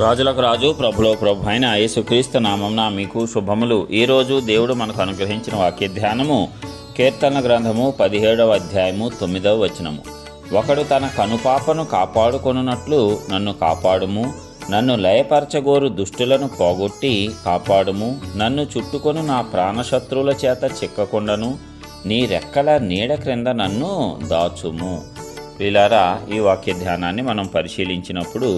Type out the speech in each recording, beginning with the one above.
రాజులకు రాజు ప్రభులో ప్రభు అయిన యేసుక్రీస్తు నామంన మీకు శుభములు. ఈరోజు దేవుడు మనకు అనుగ్రహించిన వాక్య ధ్యానము కీర్తన గ్రంథము పదిహేడవ అధ్యాయము తొమ్మిదవ వచనము. ఒకడు తన కనుపాపను కాపాడుకొనున్నట్లు నన్ను కాపాడుము నన్ను లయపరచగోరు దుష్టులను పోగొట్టి కాపాడుము నన్ను చుట్టుకొని నా ప్రాణశత్రువుల చేత చిక్కకుండను నీ రెక్కల నీడ క్రింద నన్ను దాచుము. వీలారా ఈ వాక్య ధ్యానాన్ని మనం పరిశీలించినప్పుడు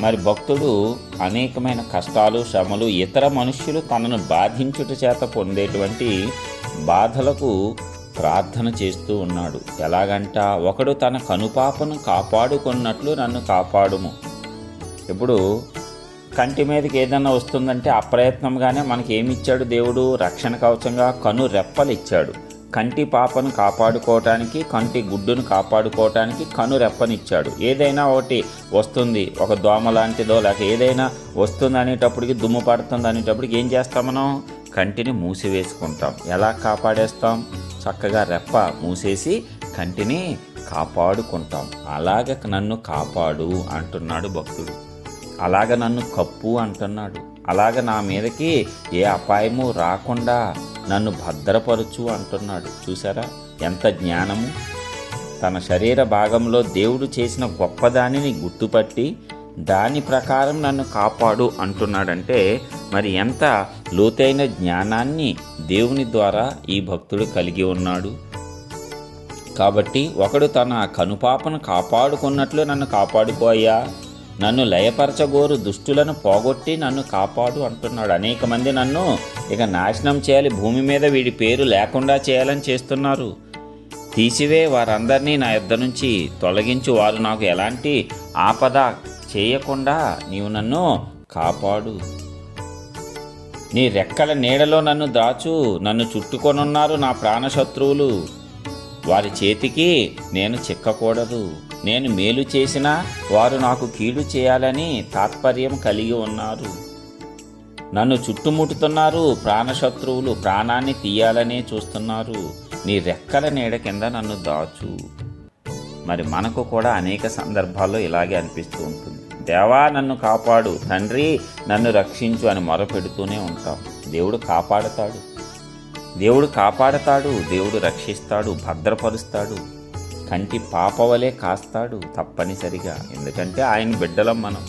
మరి భక్తుడు అనేకమైన కష్టాలు శ్రమలు ఇతర మనుష్యులు తనను బాధించుట చేత పొందేటువంటి బాధలకు ప్రార్థన చేస్తూ ఉన్నాడు. ఎలాగంట? ఒకడు తన కనుపాపను కాపాడుకున్నట్లు నన్ను కాపాడుము. ఇప్పుడు కంటి మీదకి ఏదైనా వస్తుందంటే అప్రయత్నంగానే మనకి ఏమి ఇచ్చాడు దేవుడు? రక్షణ కవచంగా కను రెప్పలు ఇచ్చాడు కంటి పాపను కాపాడుకోవటానికి కంటి గుడ్డును కాపాడుకోవటానికి కను రెప్పనిచ్చాడు. ఏదైనా ఒకటి వస్తుంది. ఒక దోమ లాంటిదో లేక ఏదైనా వస్తుంది అనేటప్పటికి దుమ్ము పడుతుంది అనేటప్పటికి ఏం చేస్తాం మనం? కంటిని మూసివేసుకుంటాం. ఎలా కాపాడేస్తాం? చక్కగా రెప్ప మూసేసి కంటిని కాపాడుకుంటాం. అలాగ నన్ను కాపాడు అంటున్నాడు భక్తుడు. అలాగ నన్ను కప్పు అంటున్నాడు. అలాగ నా మీదకి ఏ అపాయము రాకుండా నన్ను భద్రపరచు అంటున్నాడు. చూసారా ఎంత జ్ఞానము? తన శరీర భాగంలో దేవుడు చేసిన గొప్పదానిని గుర్తుపట్టి దాని ప్రకారం నన్ను కాపాడు అంటున్నాడంటే మరి ఎంత లోతైన జ్ఞానాన్ని దేవుని ద్వారా ఈ భక్తుడు కలిగి ఉన్నాడు? కాబట్టి ఒకడు తన కనుపాపను కాపాడుకున్నట్లు నన్ను కాపాడుకోయ్యా నన్ను లయపరచగోరు దుష్టులను పోగొట్టి నన్ను కాపాడు అంటున్నాడు. అనేక మంది నన్ను ఇక నాశనం చేయాలి భూమి మీద వీడి పేరు లేకుండా చేయాలని చేస్తున్నారు. తీసివే వారందరినీ నా ఇద్దరు నుంచి తొలగించి. వారు నాకు ఎలాంటి ఆపద చేయకుండా నీవు నన్ను కాపాడు. నీ రెక్కల నీడలో నన్ను దాచు. నన్ను చుట్టుకొనున్నారు నా ప్రాణశత్రువులు. వారి చేతికి నేను చిక్కకూడదు. నేను మేలు చేసినా వారు నాకు కీడు చేయాలని తాత్పర్యం కలిగి ఉన్నారు. నన్ను చుట్టుముట్టుతున్నారు ప్రాణశత్రువులు. ప్రాణాన్ని తీయాలనే చూస్తున్నారు. నీ రెక్కల నీడ కింద నన్ను దాచు. మరి మనకు కూడా అనేక సందర్భాల్లో ఇలాగే అనిపిస్తూ ఉంటుంది. దేవా నన్ను కాపాడు. తండ్రి నన్ను రక్షించు అని మొరపెడుతూనే ఉంటాం. దేవుడు కాపాడతాడు. దేవుడు కాపాడతాడు దేవుడు రక్షిస్తాడు భద్రపరుస్తాడు కంటి పాపవలే కాస్తాడు తప్పనిసరిగా. ఎందుకంటే ఆయన బిడ్డలం మనం.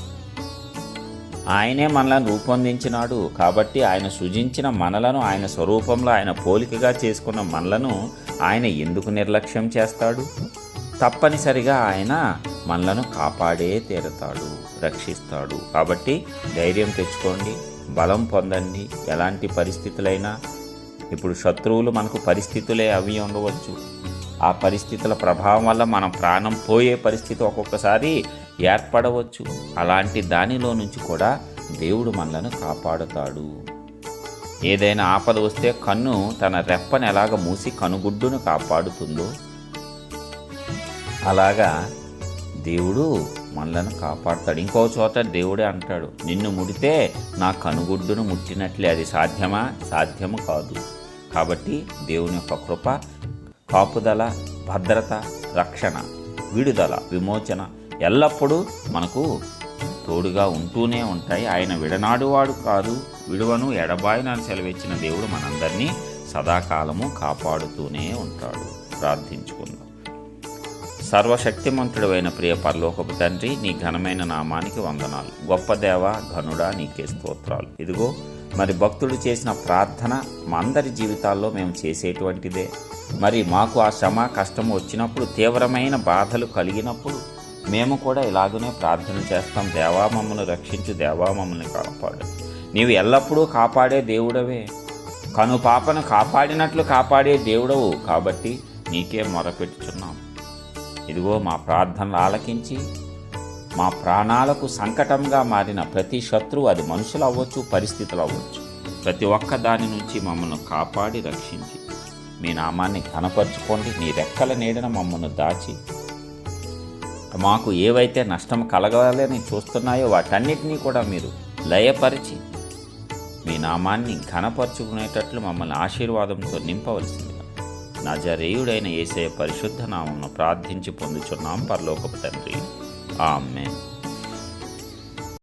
ఆయనే మనలను రూపొందించినాడు కాబట్టి ఆయన సృజించిన మనలను ఆయన స్వరూపంలో ఆయన పోలికగా చేసుకున్న మనలను ఆయన ఎందుకు నిర్లక్ష్యం చేస్తాడు? తప్పనిసరిగా ఆయన మనలను కాపాడే తీరుతాడు రక్షిస్తాడు. కాబట్టి ధైర్యం తెచ్చుకోండి బలం పొందండి. ఎలాంటి పరిస్థితులైనా ఇప్పుడు శత్రువులు మనకు పరిస్థితులే అవి ఉండవచ్చు. ఆ పరిస్థితుల ప్రభావం వల్ల మనం ప్రాణం పోయే పరిస్థితి ఒక్కొక్కసారి ఏర్పడవచ్చు. అలాంటి దానిలో నుంచి కూడా దేవుడు మనలను కాపాడుతాడు. ఏదైనా ఆపద వస్తే కన్ను తన రెప్పని ఎలాగ మూసి కనుగుడ్డును కాపాడుతుందో అలాగా దేవుడు మనలను కాపాడుతాడు. ఇంకో చోట దేవుడే అంటాడు నిన్ను ముడితే నా కనుగుడ్డును ముట్టినట్లే అది సాధ్యమా? సాధ్యము కాదు. కాబట్టి దేవుని యొక్క కృప కాపుదల భద్రత రక్షణ విడుదల విమోచన ఎల్లప్పుడూ మనకు తోడుగా ఉంటూనే ఉంటాయి. ఆయన విడనాడువాడు కాదు విడువను ఎడబాయినని సెలవిచ్చిన దేవుడు మనందరినీ సదాకాలము కాపాడుతూనే ఉంటాడు. ప్రార్థించుకుందాం. సర్వశక్తిమంతుడు అయిన ప్రియ పరలోకపు తండ్రి నీ ఘనమైన నామానికి వందనాలు. గొప్ప దేవ ఘనుడా నీకే స్తోత్రాలు. ఇదిగో మరి భక్తుడు చేసిన ప్రార్థన మా అందరి జీవితాల్లో మేము చేసేటువంటిదే. మరి మాకు ఆ శ్రమ కష్టం వచ్చినప్పుడు తీవ్రమైన బాధలు కలిగినప్పుడు మేము కూడా ఇలాగనే ప్రార్థన చేస్తాం. దేవా మమ్మల్ని రక్షించు. దేవా మమ్మల్ని కాపాడు. నీవు ఎల్లప్పుడూ కాపాడే దేవుడవే. కను పాపను కాపాడినట్లు కాపాడే దేవుడవు. కాబట్టి నీకే మొరపెట్టుచున్నాం. ఇదిగో మా ప్రార్థనలు ఆలకించి మా ప్రాణాలకు సంకటంగా మారిన ప్రతి శత్రువు అది మనుషులు అవ్వచ్చు పరిస్థితులు అవ్వచ్చు. ప్రతి ఒక్క దాని నుంచి మమ్మల్ని కాపాడి రక్షించి మీ నామాన్ని కనపరుచుకోండి నీ రెక్కల నీడన మమ్మల్ని దాచి మాకు ఏవైతే నష్టం కలగాలని చూస్తున్నాయో వాటన్నిటినీ కూడా మీరు లయపరిచి మీ నామాన్ని ఘనపరుచుకునేటట్లు మమ్మల్ని ఆశీర్వాదంతో నింపవలసిందిగా నజరేయుడైన ఏసే పరిశుద్ధ నామమును ప్రార్థించి పొందుచున్నాం. పరలోకపు తండ్రి. Amen.